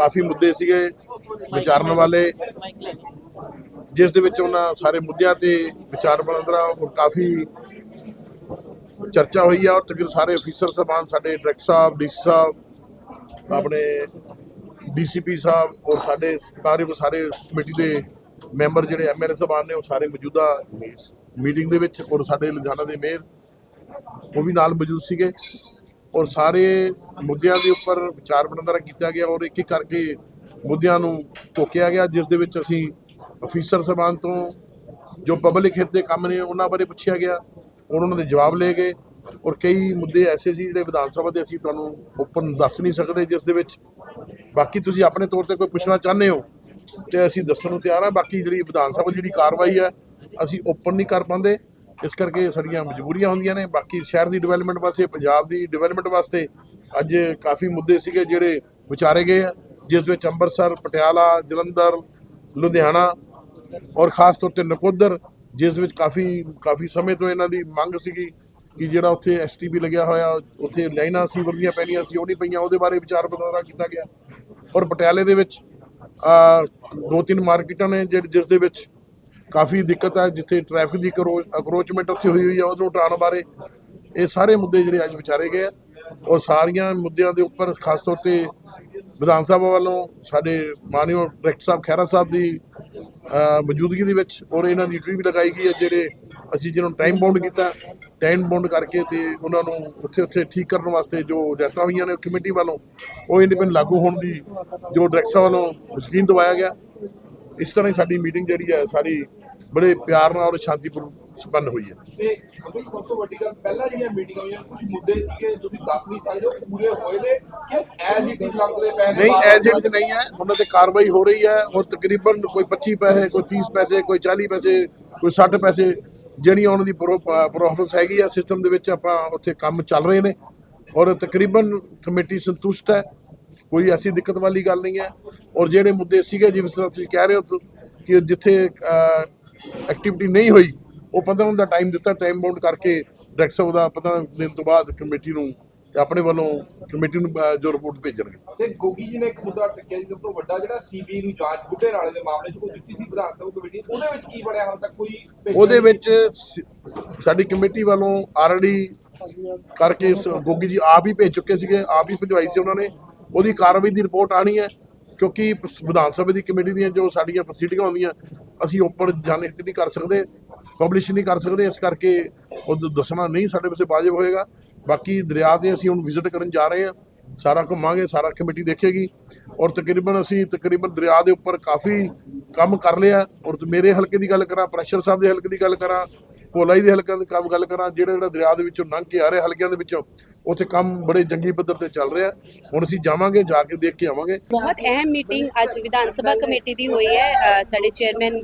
ਕਾਫੀ ਮੁੱਦੇ ਸੀਗੇ ਵਿਚਾਰਨ ਵਾਲੇ, ਜਿਸ ਦੇ ਵਿੱਚ ਉਹਨਾਂ ਸਾਰੇ ਮੁੱਦਿਆਂ ਤੇ ਵਿਚਾਰ ਵਟਾਂਦਰਾ ਔਰ ਕਾਫੀ ਚਰਚਾ ਹੋਈ ਆ, ਔਰ ਤਕਰੀਬਨ ਸਾਰੇ ਅਫੀਸਰ ਸਾਹਿਬਾਨ ਸਾਡੇ ਡਾਇਰੈਕਟਰ ਸਾਹਿਬ, ਡੀਸੀ ਸਾਹਿਬ, ਆਪਣੇ ਡੀਸੀਪੀ ਸਾਹਿਬ ਔਰ ਸਾਡੇ ਸਰਕਾਰੀ ਸਾਰੇ ਕਮੇਟੀ ਦੇ ਮੈਂਬਰ ਜਿਹੜੇ ਐਮਐਲਏ ਸਾਹਿਬਾਨ ਨੇ, ਉਹ ਸਾਰੇ ਮੌਜੂਦਾ ਮੀਟਿੰਗ ਦੇ ਵਿੱਚ, ਔਰ ਸਾਡੇ ਲੁਧਿਆਣਾ ਦੇ ਮੇਅਰ, ਉਹ ਵੀ ਨਾਲ ਮੌਜੂਦ ਸੀਗੇ। ਔਰ ਸਾਰੇ ਮੁੱਦਿਆਂ ਦੇ ਉੱਪਰ ਵਿਚਾਰ ਵਟਾਂਦਰਾ ਕੀਤਾ ਗਿਆ ਔਰ ਇੱਕ ਇੱਕ ਕਰਕੇ ਮੁੱਦਿਆਂ ਨੂੰ ਟੋਕਿਆ ਗਿਆ, ਜਿਸ ਦੇ ਵਿੱਚ ਅਸੀਂ ਅਫੀਸਰ ਸਾਹਿਬਾਨ ਤੋਂ ਜੋ ਪਬਲਿਕ ਹਿੱਤ ਦੇ ਕੰਮ ਨੇ ਉਹਨਾਂ ਬਾਰੇ ਪੁੱਛਿਆ ਗਿਆ, ਔਰ ਉਹਨਾਂ ਦੇ ਜਵਾਬ ਲਏ ਗਏ। ਔਰ ਕਈ ਮੁੱਦੇ ਐਸੇ ਸੀ ਜਿਹੜੇ ਵਿਧਾਨ ਸਭਾ ਦੇ ਅਸੀਂ ਤੁਹਾਨੂੰ ਓਪਨ ਦੱਸ ਨਹੀਂ ਸਕਦੇ, ਜਿਸ ਦੇ ਵਿੱਚ ਬਾਕੀ ਤੁਸੀਂ ਆਪਣੇ ਤੌਰ ਤੇ ਕੋਈ ਪੁੱਛਣਾ ਚਾਹੁੰਦੇ ਹੋ, ਤੇ ਅਸੀਂ ਦੱਸਣ ਨੂੰ ਤਿਆਰ ਹਾਂ। ਬਾਕੀ ਜਿਹੜੀ ਵਿਧਾਨ ਸਭਾ ਦੀ ਜਿਹੜੀ ਕਾਰਵਾਈ ਹੈ, ਅਸੀਂ ਓਪਨ ਨਹੀਂ ਕਰ ਪਾਉਂਦੇ। ਇਸ ਕਰਕੇ ਸਾਡੀਆਂ ਮਜਬੂਰੀਆਂ ਹੁੰਦੀਆਂ ਨੇ। ਬਾਕੀ ਸ਼ਹਿਰ ਦੀ ਡਿਵੈਲਪਮੈਂਟ ਵਾਸਤੇ, ਪੰਜਾਬ ਦੀ ਡਿਵੈਲਪਮੈਂਟ ਵਾਸਤੇ ਅੱਜ ਕਾਫੀ ਮੁੱਦੇ ਸੀਗੇ ਜਿਹੜੇ ਵਿਚਾਰੇ ਗਏ ਆ, ਜਿਸ ਵਿੱਚ ਅੰਮ੍ਰਿਤਸਰ, ਪਟਿਆਲਾ, ਜਲੰਧਰ, ਲੁਧਿਆਣਾ ਔਰ ਖਾਸ ਤੌਰ ਤੇ ਨਕੋਦਰ, ਜਿਸ ਵਿੱਚ ਕਾਫੀ ਕਾਫੀ ਸਮੇਂ ਤੋਂ ਇਹਨਾਂ ਦੀ ਮੰਗ ਸੀਗੀ ਕਿ ਜਿਹੜਾ ਉੱਥੇ ਐਸਟੀਪੀ ਲੱਗਿਆ ਹੋਇਆ, ਉੱਥੇ ਲਾਈਨਾਂ ਸੀਵਰ ਦੀਆਂ ਪੈਣੀਆਂ ਸੀ, ਉਹ ਨਹੀਂ ਪਈਆਂ, ਉਹਦੇ ਬਾਰੇ ਵਿਚਾਰ ਵਟਾਂਦਰਾ ਕੀਤਾ ਗਿਆ। ਔਰ ਪਟਿਆਲੇ ਦੇ ਵਿੱਚ ਆ ਦੋ ਤਿੰਨ ਮਾਰਕੀਟਾਂ ਨੇ ਜਿਹ- ਜਿਸ ਦੇ ਵਿੱਚ ਕਾਫੀ ਦਿੱਕਤ ਹੈ ਜਿੱਥੇ ਟ੍ਰੈਫਿਕ ਦੀ ਅਕਰੋਚਮੈਂਟ ਉੱਥੇ ਹੋਈ ਹੋਈ ਹੈ ਉਹਨੂੰ ਹਟਾਉਣ ਬਾਰੇ। ਇਹ ਸਾਰੇ ਮੁੱਦੇ ਜਿਹੜੇ ਅੱਜ ਵਿਚਾਰੇ ਗਏ ਆ। ਔਰ ਸਾਰੀਆਂ ਮੁੱਦਿਆਂ ਦੇ ਉੱਪਰ ਖਾਸ ਤੌਰ ਤੇ ਵਿਧਾਨ ਸਭਾ ਵੱਲੋਂ ਸਾਡੇ ਮਾਨਯੋਗ ਡਾਇਰੈਕਟਰ ਸਾਹਿਬ ਖਹਿਰਾ ਸਾਹਿਬ ਦੀ ਮੌਜੂਦਗੀ ਦੇ ਵਿੱਚ ਔਰ ਇਹਨਾਂ ਦੀ ਡਿਊਟੀ ਵੀ ਲਗਾਈ ਗਈ ਹੈ, ਜਿਹੜੇ ਅਸੀਂ ਜਿਹਨਾਂ ਨੂੰ ਟਾਈਮ ਬਾਉਂਡ ਕੀਤਾ। ਟਾਈਮ ਬਾਉਂਡ ਕਰਕੇ ਤੇ ਉਹਨਾਂ ਨੂੰ ਉੱਥੇ ਉੱਥੇ ਠੀਕ ਕਰਨ ਵਾਸਤੇ ਜੋ ਹਦਾਇਤਾਂ ਹੋਈਆਂ ਨੇ ਕਮੇਟੀ ਵੱਲੋਂ, ਉਹ ਇੰਡੀਪੈਂਡ ਲਾਗੂ ਹੋਣ ਦੀ ਜੋ ਡਾਇਰੈਕਟਰ ਸਾਹਿਬ ਵੱਲੋਂ ਯਕੀਨ ਦਿਵਾਇਆ ਗਿਆ। ਇਸ ਤਰ੍ਹਾਂ ਹੀ ਸਾਡੀ ਮੀਟਿੰਗ ਜਿਹੜੀ ਹੈ, ਸਾਡੀ ਬੜੇ ਪਿਆਰ ਨਾਲ ਔਰ ਸ਼ਾਂਤੀਪੂਰਨ ਸੰਪੰਨ ਹੋਈ ਹੈ। ਤੇ ਅਬੇ ਸਭ ਤੋਂ ਵੱਡੀ ਗੱਲ ਪਹਿਲਾਂ ਜਿਹੜੀਆਂ ਮੀਟਿੰਗਾਂ ਹੋਈਆਂ ਕੁਝ ਮੁੱਦੇ ਸੀਗੇ ਤੁਸੀਂ ਦੱਸ ਨਹੀਂ ਸਕਦੇ ਉਹ ਪੂਰੇ ਹੋਏ ਨੇ ਕਿ ਐਜ਼ ਇਟ ਇਜ਼ ਲੰਘਦੇ ਪਏ ਨੇ ਨਹੀਂ ਬਾਰ-ਬਾਰ ਐਜ਼ ਇਟ ਨਹੀਂ ਹੈ ਉਹਨਾਂ ਤੇ ਕਾਰਵਾਈ ਹੋ ਰਹੀ ਹੈ ਔਰ ਤਕਰੀਬਨ ਕੋਈ 25 ਪੈਸੇ ਕੋਈ 30 ਪੈਸੇ ਕੋਈ 40 ਪੈਸੇ ਕੋਈ 60 ਪੈਸੇ ਜਿਹੜੀਆਂ ਉਹਨਾਂ ਦੀ ਪ੍ਰੋਫਿਸ ਹੈਗੀ ਆ ਸਿਸਟਮ ਦੇ ਵਿੱਚ ਆਪਾਂ ਉੱਥੇ ਕੰਮ ਚੱਲ ਰਹੇ ਨੇ ਔਰ ਤਕਰੀਬਨ ਕਮੇਟੀ ਸੰਤੁਸ਼ਟ ਹੈ ਕੋਈ ਐਸੀ ਦਿੱਕਤ ਵਾਲੀ ਗੱਲ ਨਹੀਂ ਹੈ ਔਰ ਜਿਹੜੇ ਮੁੱਦੇ ਸੀਗੇ ਜਿਵੇਂ ਤਰ੍ਹਾਂ ਤੁਸੀਂ ਕਹਿ ਰਹੇ ਹੋ ਕਿ ਜਿੱਥੇ ਐਕਟੀਵਿਟੀ ਨਹੀਂ ਹੋਈ ਉਹ 15 ਦਿਨ ਦਾ ਟਾਈਮ ਦਿੱਤਾ ਟਾਈਮ ਬਾਉਂਡ ਕਰਕੇ ਡਾਇਰੈਕਟਰ ਸਾਹਿਬ ਦਾ 15 ਦਿਨ ਤੋਂ ਬਾਅਦ ਕਮੇਟੀ ਨੂੰ ਤੇ ਆਪਣੇ ਵੱਲੋਂ ਕਮੇਟੀ ਨੂੰ ਜੋ ਰਿਪੋਰਟ ਭੇਜਣਗੇ ਤੇ ਗੋਗੀ ਜੀ ਨੇ ਇੱਕ ਮੁੱਦਾ ਟੱਕਿਆ ਜੀ ਸਭ ਤੋਂ ਵੱਡਾ ਜਿਹੜਾ ਸੀਬੀਆਈ ਨੂੰ ਜਾਂਚ ਬੁੱਢੇ ਨਾਲੇ ਦੇ ਮਾਮਲੇ 'ਚ ਕੋਈ ਦਿੱਤੀ ਸੀ ਵਿਧਾਨ ਸਭਾ ਕਮੇਟੀ ਉਹਦੇ ਵਿੱਚ ਕੀ ਬਣਿਆ ਹਾਲ ਤੱਕ ਕੋਈ ਉਹਦੇ? ਵਿੱਚ ਸਾਡੀ ਕਮੇਟੀ ਵੱਲੋਂ ਆਲਰੇਡੀ ਕਰਕੇ ਗੋਗੀ ਜੀ ਆਪ ਹੀ ਭੇਜ ਚੁੱਕੇ ਸੀਗੇ ਆਪ ਹੀ ਭਿਜਵਾਈ ਸੀ ਉਹਨਾਂ ਨੇ ਉਹਦੀ ਕਾਰਵਾਈ ਦੀ ਰਿਪੋਰਟ ਆਣੀ ਹੈ ਕਿਉਂਕਿ ਵਿਧਾਨ ਸਭਾ ਦੀ ਕਮੇਟੀ ਦੀਆਂ ਜੋ ਸਾਡੀਆਂ ਪ੍ਰੋਸੀਡਿੰਗਾਂ ਹੁੰਦੀਆਂ ਅਸੀਂ ਉੱਪਰ ਜਨਹਿਤ ਨਹੀਂ ਕਰ ਸਕਦੇ ਪਬਲਿਸ਼ ਨਹੀਂ ਕਰ ਸਕਦੇ, ਇਸ ਕਰਕੇ ਉਹ ਦੱਸਣਾ ਨਹੀਂ ਸਾਡੇ ਵਾਸਤੇ ਵਾਜਬ ਹੋਏਗਾ। ਬਾਕੀ ਦਰਿਆ ਤੇ ਅਸੀਂ ਹੁਣ ਵਿਜ਼ਿਟ ਕਰਨ ਜਾ ਰਹੇ ਹਾਂ, ਸਾਰਾ ਘੁੰਮਾਂਗੇ, ਸਾਰਾ ਕਮੇਟੀ ਦੇਖੇਗੀ। ਔਰ ਤਕਰੀਬਨ ਅਸੀਂ ਤਕਰੀਬਨ ਦਰਿਆ ਦੇ ਉੱਪਰ ਕਾਫੀ ਕੰਮ ਕਰ ਲਿਆ। ਔਰ ਮੇਰੇ ਹਲਕੇ ਦੀ ਗੱਲ ਕਰਾਂ, ਪ੍ਰੈਸ਼ਰ ਸਾਹਿਬ ਦੇ ਹਲਕੇ ਦੀ ਗੱਲ ਕਰਾਂ ਪੋਲਾਈ ਦੇ ਹਲਕਿਆਂ ਦੀ ਕੰਮ ਗੱਲ ਕਰਾਂ ਜਿਹੜਾ ਜਿਹੜਾ ਦਰਿਆ ਦੇ ਵਿੱਚੋਂ ਲੰਘ ਕੇ ਆ ਰਹੇ ਹਲਕਿਆਂ ਦੇ ਵਿੱਚੋਂ ਉੱਥੇ ਕੰਮ ਬੜੇ ਜੰਗੀ ਪੱਧਰ ਤੇ ਚੱਲ ਰਿਹਾ। ਹੁਣ ਅਸੀਂ ਜਾਵਾਂਗੇ, ਜਾ ਕੇ ਦੇਖ ਕੇ ਆਵਾਂਗੇ। ਬਹੁਤ ਅਹਿਮ ਮੀਟਿੰਗ ਅੱਜ ਵਿਧਾਨ ਸਭਾ ਕਮੇਟੀ ਦੀ ਹੋਈ ਹੈ। ਸਾਡੇ ਚੇਅਰਮੈਨ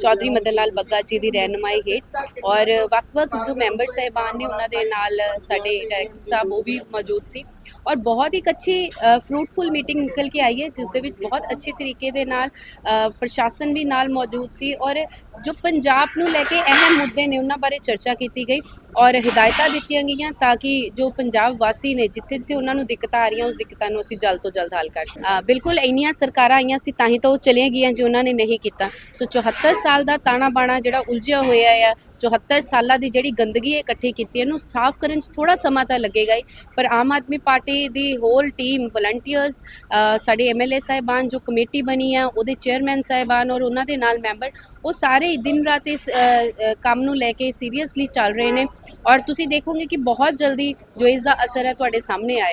ਚੌਧਰੀ ਮਦਨ ਲਾਲ ਬੱਗਾ ਜੀ ਦੀ ਰਹਿਨੁਮਾਈ ਹੇਠ ਔਰ ਵੱਖ-ਵੱਖ ਜੋ ਮੈਂਬਰ ਸਹਿਬਾਨ ਨੇ ਉਹਨਾਂ ਦੇ ਨਾਲ ਸਾਡੇ ਡਾਇਰੈਕਟਰ ਸਾਹਿਬ ਉਹ ਵੀ ਮੌਜੂਦ ਸੀ। ਔਰ ਬਹੁਤ ਹੀ ਅੱਛੀ ਫਰੂਟਫੁਲ ਮੀਟਿੰਗ ਨਿਕਲ ਕੇ ਆਈ ਹੈ, ਜਿਸ ਦੇ ਵਿੱਚ ਬਹੁਤ ਅੱਛੇ ਤਰੀਕੇ ਦੇ ਨਾਲ ਪ੍ਰਸ਼ਾਸਨ ਵੀ ਨਾਲ ਮੌਜੂਦ ਸੀ ਔਰ ਜੋ ਪੰਜਾਬ ਨੂੰ ਲੈ ਕੇ ਅਹਿਮ ਮੁੱਦੇ ਨੇ ਉਹਨਾਂ ਬਾਰੇ ਚਰਚਾ ਕੀਤੀ ਗਈ। ਔਰ ਹਦਾਇਤਾਂ ਦਿੱਤੀਆਂ ਗਈਆਂ ਤਾਂ ਕਿ ਜੋ ਪੰਜਾਬ ਵਾਸੀ ਨੇ ਜਿੱਥੇ ਜਿੱਥੇ ਉਹਨਾਂ ਨੂੰ ਦਿੱਕਤਾਂ ਆ ਰਹੀਆਂ, ਉਸ ਦਿੱਕਤਾਂ ਨੂੰ ਅਸੀਂ ਜਲਦ ਤੋਂ ਜਲਦ ਹੱਲ ਕਰ ਸਕੀਏ। ਬਿਲਕੁਲ, ਇੰਨੀਆਂ ਸਰਕਾਰਾਂ ਆਈਆਂ ਸੀ ਤਾਂ ਹੀ ਤਾਂ ਉਹ ਚਲੀਆਂ ਗਈਆਂ ਜੇ, ਉਹਨਾਂ ਨੇ ਨਹੀਂ ਕੀਤਾ। ਸੋ 74 ਸਾਲ ਦਾ ਤਾਣਾ ਬਾਣਾ ਜਿਹੜਾ ਉਲਝਿਆ ਹੋਇਆ ਆ 74 ਸਾਲਾਂ ਦੀ ਜਿਹੜੀ ਗੰਦਗੀ ਇਕੱਠੀ ਕੀਤੀ, ਇਹਨੂੰ ਸਾਫ਼ ਕਰਨ 'ਚ ਥੋੜਾ ਸਮਾਂ ਤਾਂ ਲੱਗੇਗਾ ਹੀ। ਪਰ ਆਮ ਆਦਮੀ ਪਾਰਟੀ ਦੀ ਹੋਲ ਟੀਮ ਵਲੰਟੀਅਰਸ ਸਾਡੇ ਐਮਐਲਏ ਸਾਹਿਬਾਨ ਜੋ ਕਮੇਟੀ ਬਣੀ ਆ, ਉਹਦੇ ਚੇਅਰਮੈਨ ਸਾਹਿਬਾਨ ਔਰ ਉਹਨਾਂ ਦੇ ਨਾਲ ਮੈਂਬਰ ਉਹ ਸਾਰੇ ਦਿਨ ਰਾਤ ਇਸ ਕੰਮ ਨੂੰ ਲੈ ਕੇ ਸੀਰੀਅਸਲੀ ਚੱਲ ਰਹੇ ਨੇ। ਔਰ ਤੁਸੀਂ ਦੇਖੋਗੇ ਕਿ ਬਹੁਤ ਜਲਦੀ ਜੋ ਇਸ ਦਾ ਅਸਰ ਹੈ ਤੁਹਾਡੇ ਸਾਹਮਣੇ ਆਏਗਾ।